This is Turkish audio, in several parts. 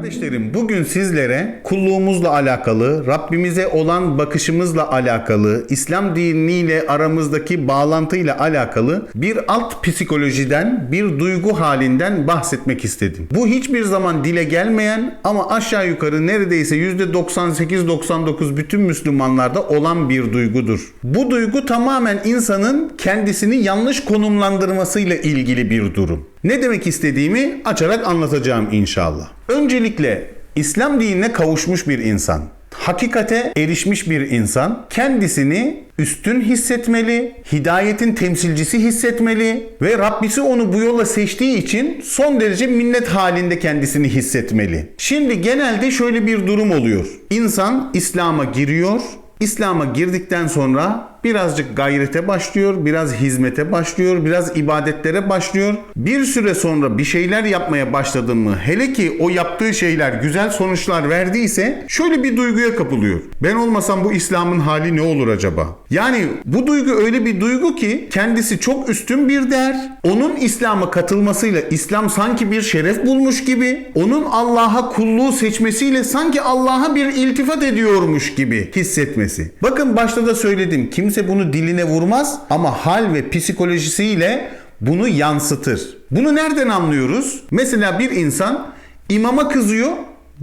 Kardeşlerim bugün sizlere kulluğumuzla alakalı, Rabbimize olan bakışımızla alakalı, İslam diniyle aramızdaki bağlantıyla alakalı bir alt psikolojiden, bir duygu halinden bahsetmek istedim. Bu hiçbir zaman dile gelmeyen ama aşağı yukarı neredeyse %98-99 bütün Müslümanlarda olan bir duygudur. Bu duygu tamamen insanın kendisini yanlış konumlandırmasıyla ilgili bir durum. Ne demek istediğimi açarak anlatacağım inşallah. Öncelikle İslam dinine kavuşmuş bir insan, hakikate erişmiş bir insan kendisini üstün hissetmeli, hidayetin temsilcisi hissetmeli ve Rabbisi onu bu yola seçtiği için son derece minnet halinde kendisini hissetmeli. Şimdi genelde şöyle bir durum oluyor. İnsan İslam'a giriyor, İslam'a girdikten sonra birazcık gayrete başlıyor, biraz hizmete başlıyor, biraz ibadetlere başlıyor. Bir süre sonra bir şeyler yapmaya başladın mı, hele ki o yaptığı şeyler güzel sonuçlar verdiyse şöyle bir duyguya kapılıyor. Ben olmasam bu İslam'ın hali ne olur acaba? Yani bu duygu öyle bir duygu ki kendisi çok üstün bir değer. Onun İslam'a katılmasıyla İslam sanki bir şeref bulmuş gibi, onun Allah'a kulluğu seçmesiyle sanki Allah'a bir iltifat ediyormuş gibi hissetmesi. Bakın başta da söyledim. Kimse bunu diline vurmaz ama hal ve psikolojisiyle bunu yansıtır. Bunu nereden anlıyoruz? Mesela bir insan imama kızıyor,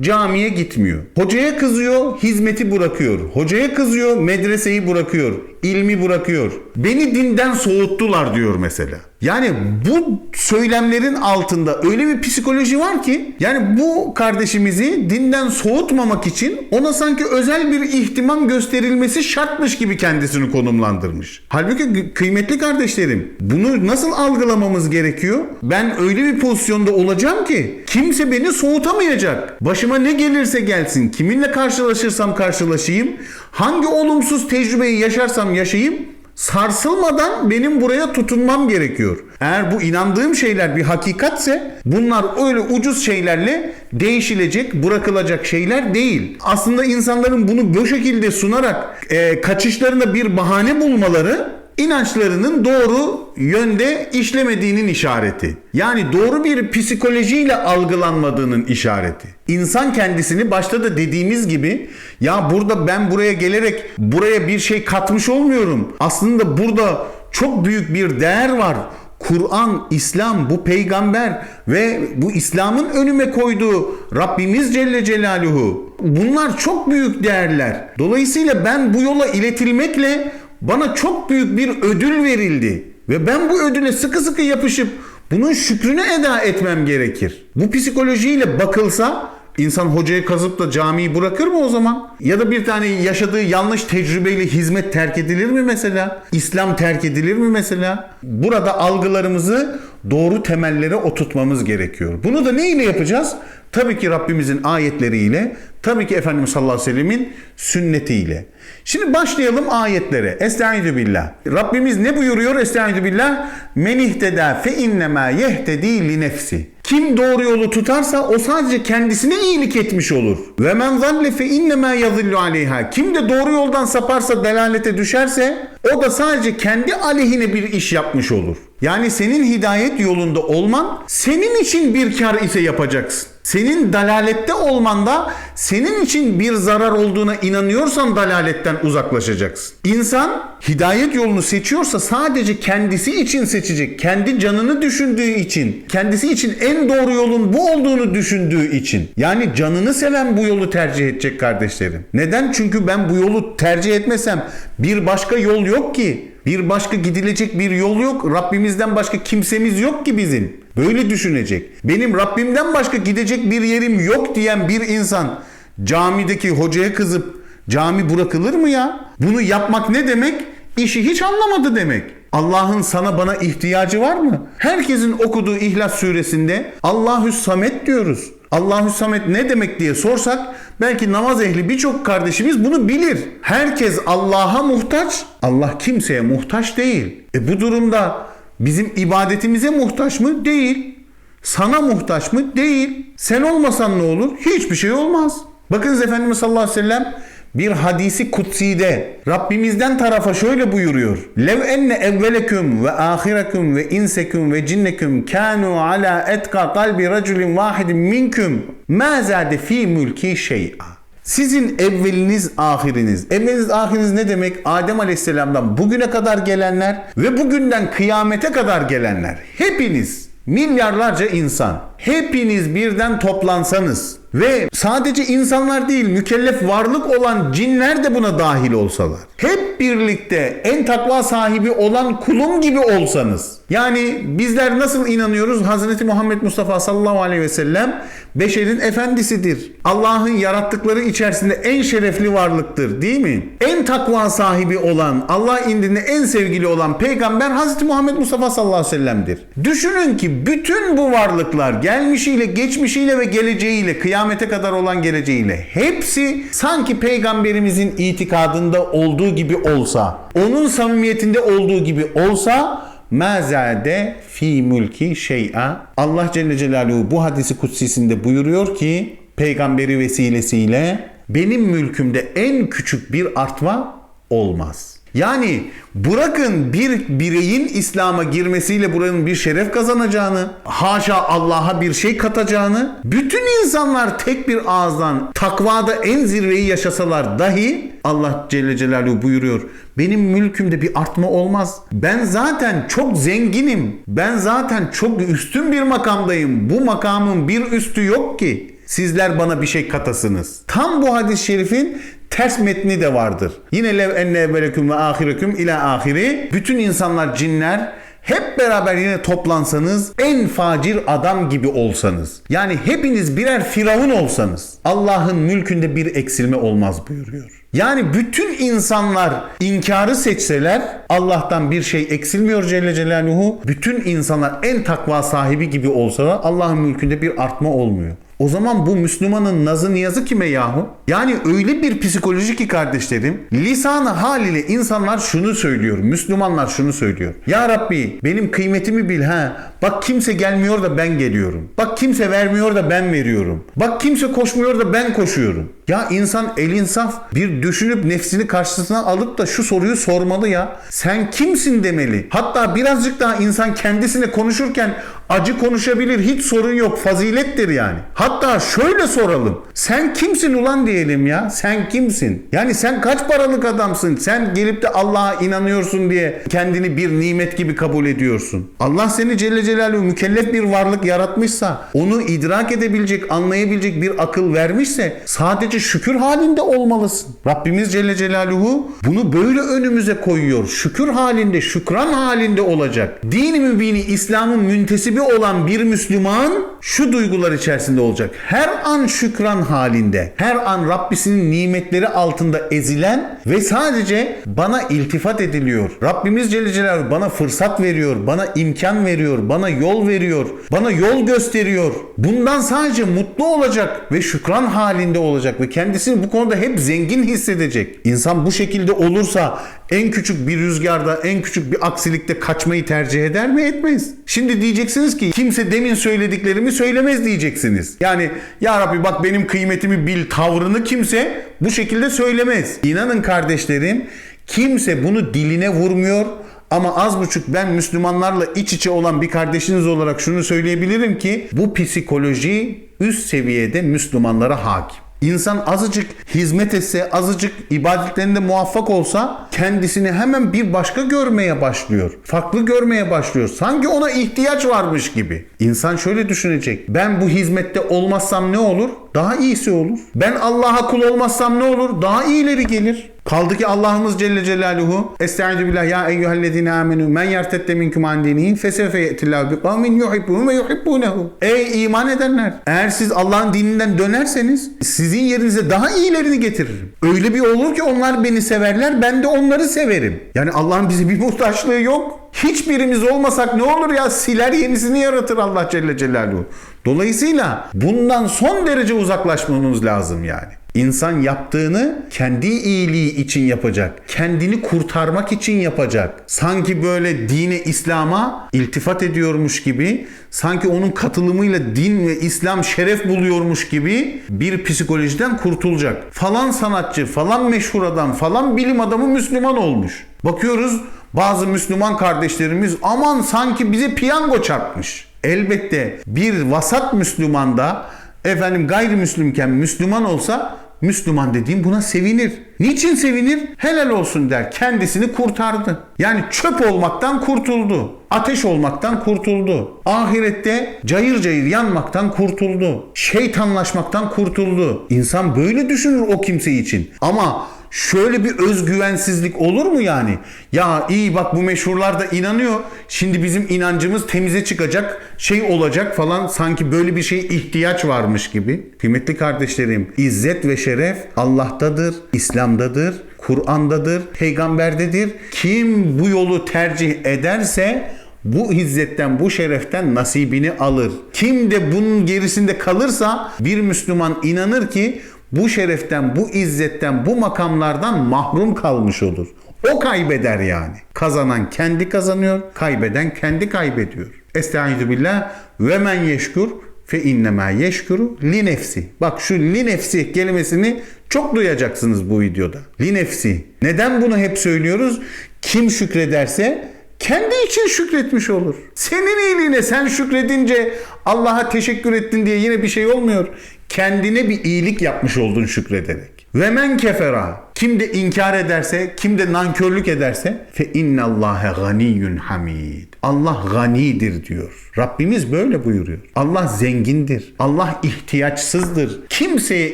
camiye gitmiyor. Hocaya kızıyor, hizmeti bırakıyor. Hocaya kızıyor, medreseyi bırakıyor. ilmi bırakıyor. Beni dinden soğuttular diyor mesela. Yani bu söylemlerin altında öyle bir psikoloji var ki yani bu kardeşimizi dinden soğutmamak için ona sanki özel bir ihtimam gösterilmesi şartmış gibi kendisini konumlandırmış. Halbuki kıymetli kardeşlerim bunu nasıl algılamamız gerekiyor? Ben öyle bir pozisyonda olacağım ki kimse beni soğutamayacak. Başıma ne gelirse gelsin, kiminle karşılaşırsam karşılaşayım, hangi olumsuz tecrübeyi yaşarsam yaşayayım sarsılmadan benim buraya tutunmam gerekiyor. Eğer bu inandığım şeyler bir hakikatse bunlar öyle ucuz şeylerle değişilecek, bırakılacak şeyler değil. Aslında insanların bunu bu şekilde sunarak e, kaçışlarında bir bahane bulmaları inançlarının doğru yönde işlemediğinin işareti. Yani doğru bir psikolojiyle algılanmadığının işareti. İnsan kendisini başta da dediğimiz gibi ya burada ben buraya gelerek buraya bir şey katmış olmuyorum. Aslında burada çok büyük bir değer var. Kur'an, İslam, bu peygamber ve bu İslam'ın önüme koyduğu Rabbimiz Celle Celaluhu. Bunlar çok büyük değerler. Dolayısıyla ben bu yola iletilmekle bana çok büyük bir ödül verildi. Ve ben bu ödüle sıkı sıkı yapışıp bunun şükrünü eda etmem gerekir. Bu psikolojiyle bakılsa insan hocayı kazıp da camiyi bırakır mı o zaman? Ya da bir tane yaşadığı yanlış tecrübeyle hizmet terk edilir mi mesela? İslam terk edilir mi mesela? Burada algılarımızı doğru temellere oturtmamız gerekiyor. Bunu da ne ile yapacağız? Tabii ki Rabbimizin ayetleriyle, tabii ki Efendimiz sallallahu aleyhi ve sellemin sünnetiyle. Şimdi başlayalım ayetlere. Estaizu billah. Rabbimiz ne buyuruyor? Estaizu billah. Men ihteda fe innema yehtedi li nefsi. Kim doğru yolu tutarsa o sadece kendisine iyilik etmiş olur. Ve men zalle fe innema yazillu aleyha. Kim de doğru yoldan saparsa delalete düşerse o da sadece kendi aleyhine bir iş yapmış olur. Yani senin hidayet yolunda olman senin için bir kar ise yapacaksın. Senin dalalette olmanda senin için bir zarar olduğuna inanıyorsan dalaletten uzaklaşacaksın. İnsan hidayet yolunu seçiyorsa sadece kendisi için seçecek. Kendi canını düşündüğü için, kendisi için en doğru yolun bu olduğunu düşündüğü için. Yani canını seven bu yolu tercih edecek kardeşlerim. Neden? Çünkü ben bu yolu tercih etmesem bir başka yol yok ki. Bir başka gidilecek bir yol yok. Rabbimizden başka kimsemiz yok ki bizim. Böyle düşünecek. Benim Rabbimden başka gidecek bir yerim yok diyen bir insan camideki hocaya kızıp cami bırakılır mı ya? Bunu yapmak ne demek? İşi hiç anlamadı demek. Allah'ın sana bana ihtiyacı var mı? Herkesin okuduğu İhlas suresinde Allahü Samet diyoruz. Allahü Samet ne demek diye sorsak belki namaz ehli birçok kardeşimiz bunu bilir. Herkes Allah'a muhtaç, Allah kimseye muhtaç değil. E bu durumda bizim ibadetimize muhtaç mı? Değil. Sana muhtaç mı? Değil. Sen olmasan ne olur? Hiçbir şey olmaz. Bakınız Efendimiz sallallahu aleyhi ve sellem bir hadisi kutside Rabbimizden tarafa şöyle buyuruyor. Lev enne evveleküm ve ahireküm ve inseküm ve cinneküm kanu ala etka kalbi raculin vahidin minküm ma zade fi mülki şey'a. Sizin evveliniz ahiriniz. Evveliniz ahiriniz ne demek? Adem Aleyhisselam'dan bugüne kadar gelenler ve bugünden kıyamete kadar gelenler. Hepiniz milyarlarca insan. Hepiniz birden toplansanız ve sadece insanlar değil mükellef varlık olan cinler de buna dahil olsalar. Hep birlikte en takva sahibi olan kulum gibi olsanız. Yani bizler nasıl inanıyoruz? Hazreti Muhammed Mustafa sallallahu aleyhi ve sellem beşerin efendisidir. Allah'ın yarattıkları içerisinde en şerefli varlıktır değil mi? En takva sahibi olan, Allah indinde en sevgili olan peygamber Hazreti Muhammed Mustafa sallallahu aleyhi ve sellem'dir. Düşünün ki bütün bu varlıklar gelmişiyle, geçmişiyle ve geleceğiyle, kıyamete kadar olan geleceğiyle hepsi sanki peygamberimizin itikadında olduğu gibi olsa, onun samimiyetinde olduğu gibi olsa Mezade fi mülki şey'a. Allah Celle Celaluhu bu hadisi kutsisinde buyuruyor ki peygamberi vesilesiyle benim mülkümde en küçük bir artma olmaz. Yani bırakın bir bireyin İslam'a girmesiyle buranın bir şeref kazanacağını, haşa Allah'a bir şey katacağını, bütün insanlar tek bir ağızdan takvada en zirveyi yaşasalar dahi Allah Celle Celaluhu buyuruyor. Benim mülkümde bir artma olmaz. Ben zaten çok zenginim. Ben zaten çok üstün bir makamdayım. Bu makamın bir üstü yok ki. Sizler bana bir şey katasınız. Tam bu hadis-i şerifin ters metni de vardır. Yine lev enne evveleküm ve ahireküm ila ahiri. Bütün insanlar cinler hep beraber yine toplansanız en facir adam gibi olsanız. Yani hepiniz birer firavun olsanız Allah'ın mülkünde bir eksilme olmaz buyuruyor. Yani bütün insanlar inkarı seçseler Allah'tan bir şey eksilmiyor Celle Celaluhu. Bütün insanlar en takva sahibi gibi olsa Allah'ın mülkünde bir artma olmuyor. O zaman bu Müslümanın nazı niyazı kime yahu? Yani öyle bir psikoloji ki kardeşlerim lisanı haliyle insanlar şunu söylüyor. Müslümanlar şunu söylüyor. Ya Rabbi benim kıymetimi bil ha. Bak kimse gelmiyor da ben geliyorum. Bak kimse vermiyor da ben veriyorum. Bak kimse koşmuyor da ben koşuyorum. Ya insan el insaf bir düşünüp nefsini karşısına alıp da şu soruyu sormalı ya. Sen kimsin demeli. Hatta birazcık daha insan kendisine konuşurken acı konuşabilir. Hiç sorun yok. Fazilettir yani. Hatta şöyle soralım. Sen kimsin ulan diyelim ya. Sen kimsin? Yani sen kaç paralık adamsın? Sen gelip de Allah'a inanıyorsun diye kendini bir nimet gibi kabul ediyorsun. Allah seni Celle Celaluhu mükellef bir varlık yaratmışsa, onu idrak edebilecek, anlayabilecek bir akıl vermişse sadece şükür halinde olmalısın. Rabbimiz Celle Celaluhu bunu böyle önümüze koyuyor. Şükür halinde, şükran halinde olacak. Dini mübini İslam'ın müntesibi olan bir Müslüman şu duygular içerisinde olacak. Her an şükran halinde, her an Rabbisinin nimetleri altında ezilen ve sadece bana iltifat ediliyor. Rabbimiz Celle Celaluhu bana fırsat veriyor, bana imkan veriyor, bana yol veriyor, bana yol gösteriyor. Bundan sadece mutlu olacak ve şükran halinde olacak ve kendisini bu konuda hep zengin hissedecek. İnsan bu şekilde olursa en küçük bir rüzgarda, en küçük bir aksilikte kaçmayı tercih eder mi? Etmez. Şimdi diyeceksiniz ki kimse demin söylediklerimi söylemez diyeceksiniz. Yani ya Rabbi bak benim kıymetimi bil tavrını kimse bu şekilde söylemez. İnanın kardeşlerim kimse bunu diline vurmuyor. Ama az buçuk ben Müslümanlarla iç içe olan bir kardeşiniz olarak şunu söyleyebilirim ki bu psikoloji üst seviyede Müslümanlara hakim. İnsan azıcık hizmet etse, azıcık ibadetlerinde muvaffak olsa kendisini hemen bir başka görmeye başlıyor. Farklı görmeye başlıyor. Sanki ona ihtiyaç varmış gibi. İnsan şöyle düşünecek. Ben bu hizmette olmazsam ne olur? Daha iyisi olur. Ben Allah'a kul olmazsam ne olur? Daha iyileri gelir. Kaldı ki Allah'ımız Celle Celaluhu Estaizu billah ya eyyühellezine amenu men yertette minkum an dinihin fesefe ye'tillahu bi kavmin yuhibbuhum ve yuhibbunehu. Ey iman edenler! Eğer siz Allah'ın dininden dönerseniz sizin yerinize daha iyilerini getiririm. Öyle bir olur ki onlar beni severler ben de onları severim. Yani Allah'ın bize bir muhtaçlığı yok. Hiçbirimiz olmasak ne olur ya siler yenisini yaratır Allah Celle Celaluhu. Dolayısıyla bundan son derece uzaklaşmamız lazım yani. İnsan yaptığını kendi iyiliği için yapacak. Kendini kurtarmak için yapacak. Sanki böyle dine İslam'a iltifat ediyormuş gibi, sanki onun katılımıyla din ve İslam şeref buluyormuş gibi bir psikolojiden kurtulacak. Falan sanatçı, falan meşhur adam, falan bilim adamı Müslüman olmuş. Bakıyoruz bazı Müslüman kardeşlerimiz aman sanki bize piyango çarpmış. Elbette bir vasat Müslümanda Efendim gayrimüslimken Müslüman olsa Müslüman dediğim buna sevinir. Niçin sevinir? Helal olsun der. Kendisini kurtardı. Yani çöp olmaktan kurtuldu. Ateş olmaktan kurtuldu. Ahirette cayır cayır yanmaktan kurtuldu. Şeytanlaşmaktan kurtuldu. İnsan böyle düşünür o kimse için. Ama şöyle bir özgüvensizlik olur mu yani? Ya iyi bak bu meşhurlar da inanıyor. Şimdi bizim inancımız temize çıkacak, şey olacak falan sanki böyle bir şeye ihtiyaç varmış gibi. Kıymetli kardeşlerim, izzet ve şeref Allah'tadır, İslam'dadır, Kur'an'dadır, peygamberdedir. Kim bu yolu tercih ederse bu izzetten, bu şereften nasibini alır. Kim de bunun gerisinde kalırsa bir Müslüman inanır ki bu şereften, bu izzetten, bu makamlardan mahrum kalmış olur. O kaybeder yani. Kazanan kendi kazanıyor, kaybeden kendi kaybediyor. Estaizu billah ve men yeşkur fe innema yeşkuru li nefsi. Bak şu li nefsi kelimesini çok duyacaksınız bu videoda. Li nefsi. Neden bunu hep söylüyoruz? Kim şükrederse kendi için şükretmiş olur. Senin iyiliğine sen şükredince Allah'a teşekkür ettin diye yine bir şey olmuyor. Kendine bir iyilik yapmış oldun şükrederek. Ve men kefera kim de inkar ederse, kim de nankörlük ederse fe innallâhe ganiyyun hamid. Allah ganidir diyor. Rabbimiz böyle buyuruyor. Allah zengindir. Allah ihtiyaçsızdır. Kimseye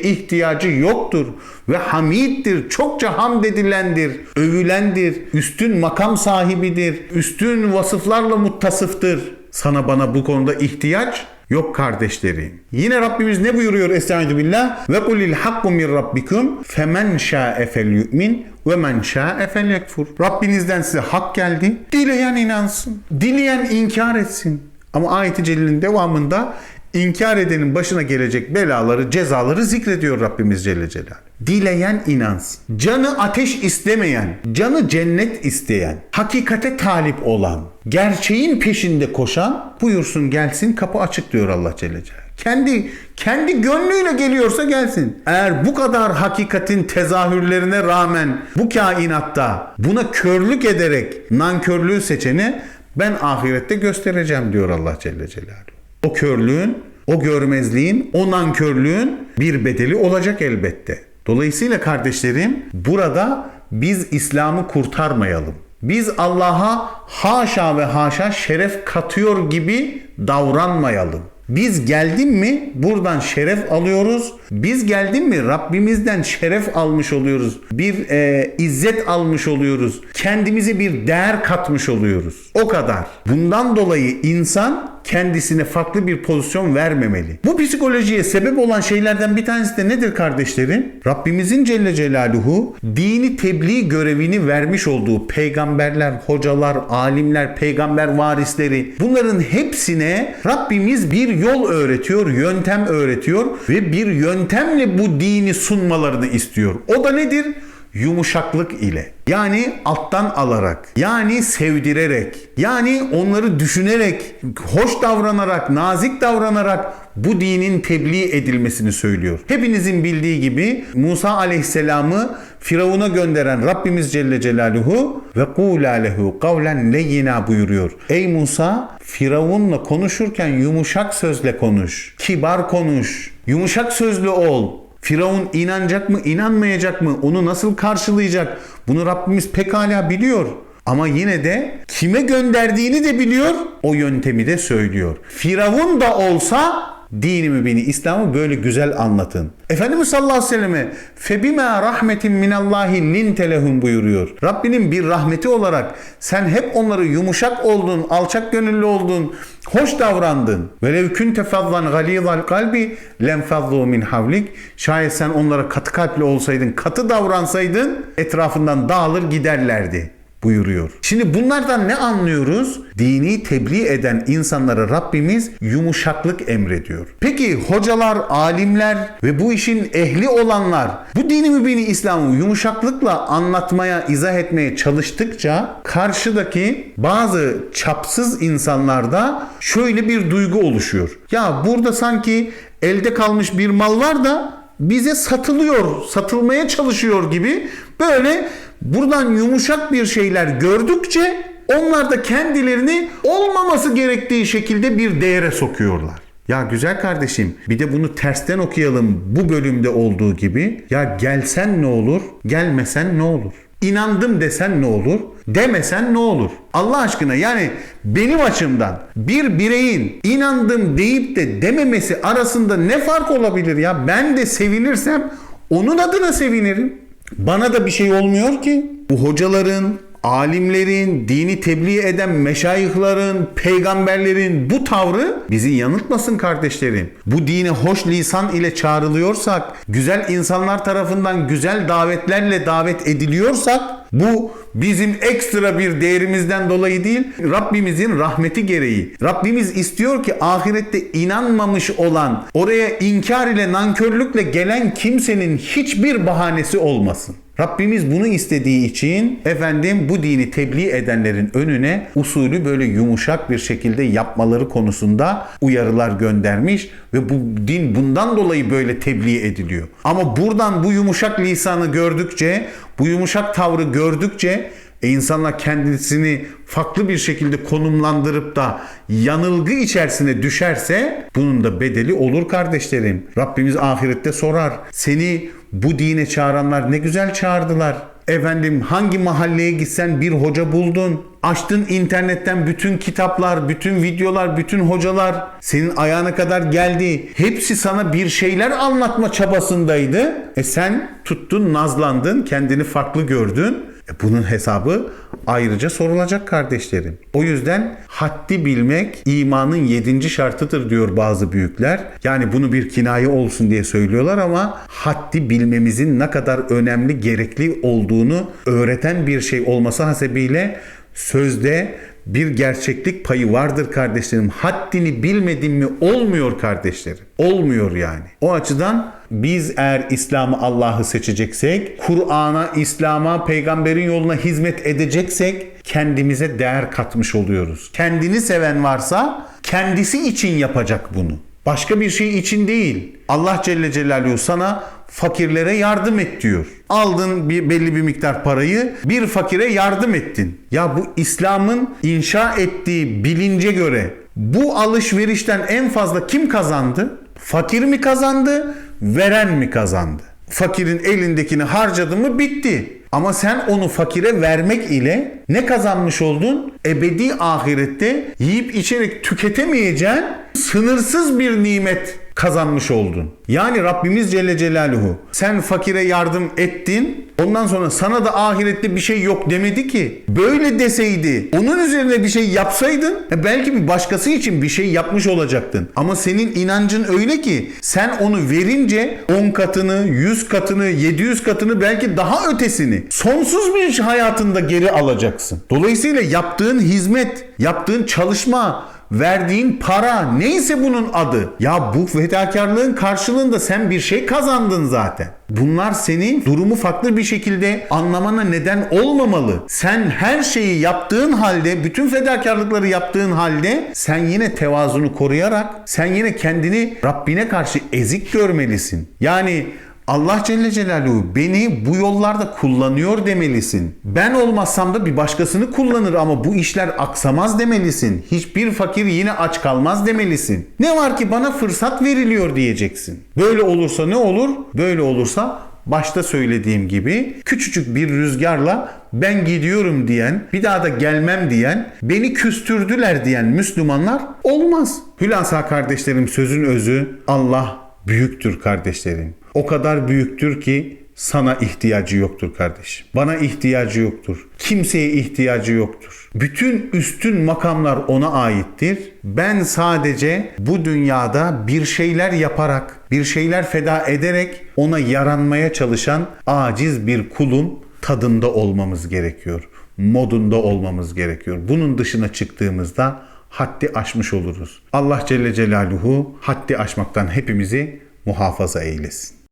ihtiyacı yoktur ve hamiddir. Çokça hamd edilendir, övülendir, üstün makam sahibidir, üstün vasıflarla muttasıftır. Sana bana bu konuda ihtiyaç Yok kardeşlerim. Yine Rabbimiz ne buyuruyor Estaizu billah? Ve kulil hakku min rabbikum femen şa'e fel yu'min ve men şa'e fel yekfur. Rabbinizden size hak geldi. Dileyen inansın. Dileyen inkar etsin. Ama ayeti celilin devamında inkar edenin başına gelecek belaları, cezaları zikrediyor Rabbimiz Celle Celaluhu. Dileyen inansın. Canı ateş istemeyen, canı cennet isteyen, hakikate talip olan, gerçeğin peşinde koşan buyursun gelsin kapı açık diyor Allah Celle Celaluhu. Kendi kendi gönlüyle geliyorsa gelsin. Eğer bu kadar hakikatin tezahürlerine rağmen bu kainatta buna körlük ederek nankörlüğü seçeni ben ahirette göstereceğim diyor Allah Celle Celaluhu. O körlüğün, o görmezliğin, o nankörlüğün bir bedeli olacak elbette. Dolayısıyla kardeşlerim burada biz İslam'ı kurtarmayalım. Biz Allah'a haşa ve haşa şeref katıyor gibi davranmayalım. Biz geldin mi buradan şeref alıyoruz. Biz geldin mi Rabbimizden şeref almış oluyoruz. Bir e, izzet almış oluyoruz. Kendimize bir değer katmış oluyoruz. O kadar. Bundan dolayı insan kendisine farklı bir pozisyon vermemeli. Bu psikolojiye sebep olan şeylerden bir tanesi de nedir kardeşlerim? Rabbimizin Celle Celaluhu dini tebliğ görevini vermiş olduğu peygamberler, hocalar, alimler, peygamber varisleri bunların hepsine Rabbimiz bir yol öğretiyor, yöntem öğretiyor ve bir yöntemle bu dini sunmalarını istiyor. O da nedir? Yumuşaklık ile yani alttan alarak yani sevdirerek yani onları düşünerek hoş davranarak nazik davranarak bu dinin tebliğ edilmesini söylüyor. Hepinizin bildiği gibi Musa aleyhisselamı Firavun'a gönderen Rabbimiz Celle Celaluhu ve kula lehu kavlen leyyina buyuruyor. Ey Musa Firavun'la konuşurken yumuşak sözle konuş, kibar konuş, yumuşak sözlü ol. Firavun inanacak mı, inanmayacak mı? Onu nasıl karşılayacak? Bunu Rabbimiz pekala biliyor. Ama yine de kime gönderdiğini de biliyor. O yöntemi de söylüyor. Firavun da olsa dinimi beni İslam'ı böyle güzel anlatın. Efendimiz sallallahu aleyhi ve selleme febime rahmetin minallahi linte lehum buyuruyor. Rabbinin bir rahmeti olarak sen hep onları yumuşak oldun, alçak gönüllü oldun, hoş davrandın. Velev kunte fadlan galizal kalbi lem fadlu min havlik. Şayet sen onlara katı kalpli olsaydın, katı davransaydın etrafından dağılır giderlerdi buyuruyor. Şimdi bunlardan ne anlıyoruz? Dini tebliğ eden insanlara Rabbimiz yumuşaklık emrediyor. Peki hocalar, alimler ve bu işin ehli olanlar bu dini mübini İslam'ı yumuşaklıkla anlatmaya, izah etmeye çalıştıkça karşıdaki bazı çapsız insanlarda şöyle bir duygu oluşuyor. Ya burada sanki elde kalmış bir mal var da bize satılıyor, satılmaya çalışıyor gibi böyle buradan yumuşak bir şeyler gördükçe onlar da kendilerini olmaması gerektiği şekilde bir değere sokuyorlar. Ya güzel kardeşim bir de bunu tersten okuyalım bu bölümde olduğu gibi. Ya gelsen ne olur, gelmesen ne olur? İnandım desen ne olur? Demesen ne olur? Allah aşkına yani benim açımdan bir bireyin inandım deyip de dememesi arasında ne fark olabilir ya? Ben de sevinirsem onun adına sevinirim. Bana da bir şey olmuyor ki. Bu hocaların, alimlerin, dini tebliğ eden meşayihlerin, peygamberlerin bu tavrı bizi yanıltmasın kardeşlerim. Bu dine hoş lisan ile çağrılıyorsak, güzel insanlar tarafından güzel davetlerle davet ediliyorsak bu bizim ekstra bir değerimizden dolayı değil, Rabbimizin rahmeti gereği. Rabbimiz istiyor ki ahirette inanmamış olan, oraya inkar ile nankörlükle gelen kimsenin hiçbir bahanesi olmasın. Rabbimiz bunu istediği için efendim bu dini tebliğ edenlerin önüne usulü böyle yumuşak bir şekilde yapmaları konusunda uyarılar göndermiş ve bu din bundan dolayı böyle tebliğ ediliyor. Ama buradan bu yumuşak lisanı gördükçe, bu yumuşak tavrı gördükçe e insanlar kendisini farklı bir şekilde konumlandırıp da yanılgı içerisine düşerse bunun da bedeli olur kardeşlerim. Rabbimiz ahirette sorar. Seni bu dine çağıranlar ne güzel çağırdılar. Efendim hangi mahalleye gitsen bir hoca buldun. Açtın internetten bütün kitaplar, bütün videolar, bütün hocalar senin ayağına kadar geldi. Hepsi sana bir şeyler anlatma çabasındaydı. E sen tuttun, nazlandın, kendini farklı gördün. E bunun hesabı ayrıca sorulacak kardeşlerim. O yüzden haddi bilmek imanın yedinci şartıdır diyor bazı büyükler. Yani bunu bir kinaye olsun diye söylüyorlar ama haddi bilmemizin ne kadar önemli, gerekli olduğunu öğreten bir şey olması hasebiyle sözde bir gerçeklik payı vardır kardeşlerim. Haddini bilmedin mi olmuyor kardeşlerim. Olmuyor yani. O açıdan biz eğer İslam'ı Allah'ı seçeceksek, Kur'an'a, İslam'a, peygamberin yoluna hizmet edeceksek kendimize değer katmış oluyoruz. Kendini seven varsa kendisi için yapacak bunu. Başka bir şey için değil. Allah Celle Celaluhu sana fakirlere yardım et diyor. Aldın bir belli bir miktar parayı bir fakire yardım ettin. Ya bu İslam'ın inşa ettiği bilince göre bu alışverişten en fazla kim kazandı? Fakir mi kazandı, veren mi kazandı? Fakirin elindekini harcadı mı bitti. Ama sen onu fakire vermek ile ne kazanmış oldun? Ebedi ahirette yiyip içerek tüketemeyeceğin sınırsız bir nimet kazanmış oldun. Yani Rabbimiz Celle Celaluhu sen fakire yardım ettin ondan sonra sana da ahirette bir şey yok demedi ki. Böyle deseydi onun üzerine bir şey yapsaydın e belki bir başkası için bir şey yapmış olacaktın. Ama senin inancın öyle ki sen onu verince 10 katını, 100 katını, 700 katını belki daha ötesini sonsuz bir hayatında geri alacaksın. Dolayısıyla yaptığın hizmet, yaptığın çalışma, verdiğin para neyse bunun adı. Ya bu fedakarlığın karşılığında sen bir şey kazandın zaten. Bunlar senin durumu farklı bir şekilde anlamana neden olmamalı. Sen her şeyi yaptığın halde, bütün fedakarlıkları yaptığın halde sen yine tevazunu koruyarak, sen yine kendini Rabbine karşı ezik görmelisin. Yani Allah Celle Celaluhu beni bu yollarda kullanıyor demelisin. Ben olmazsam da bir başkasını kullanır ama bu işler aksamaz demelisin. Hiçbir fakir yine aç kalmaz demelisin. Ne var ki bana fırsat veriliyor diyeceksin. Böyle olursa ne olur? Böyle olursa başta söylediğim gibi küçücük bir rüzgarla ben gidiyorum diyen, bir daha da gelmem diyen, beni küstürdüler diyen Müslümanlar olmaz. Hülasa kardeşlerim sözün özü Allah büyüktür kardeşlerim. O kadar büyüktür ki sana ihtiyacı yoktur kardeşim. Bana ihtiyacı yoktur. Kimseye ihtiyacı yoktur. Bütün üstün makamlar ona aittir. Ben sadece bu dünyada bir şeyler yaparak, bir şeyler feda ederek ona yaranmaya çalışan aciz bir kulun tadında olmamız gerekiyor. Modunda olmamız gerekiyor. Bunun dışına çıktığımızda haddi aşmış oluruz. Allah Celle Celaluhu haddi aşmaktan hepimizi muhafaza eylesin.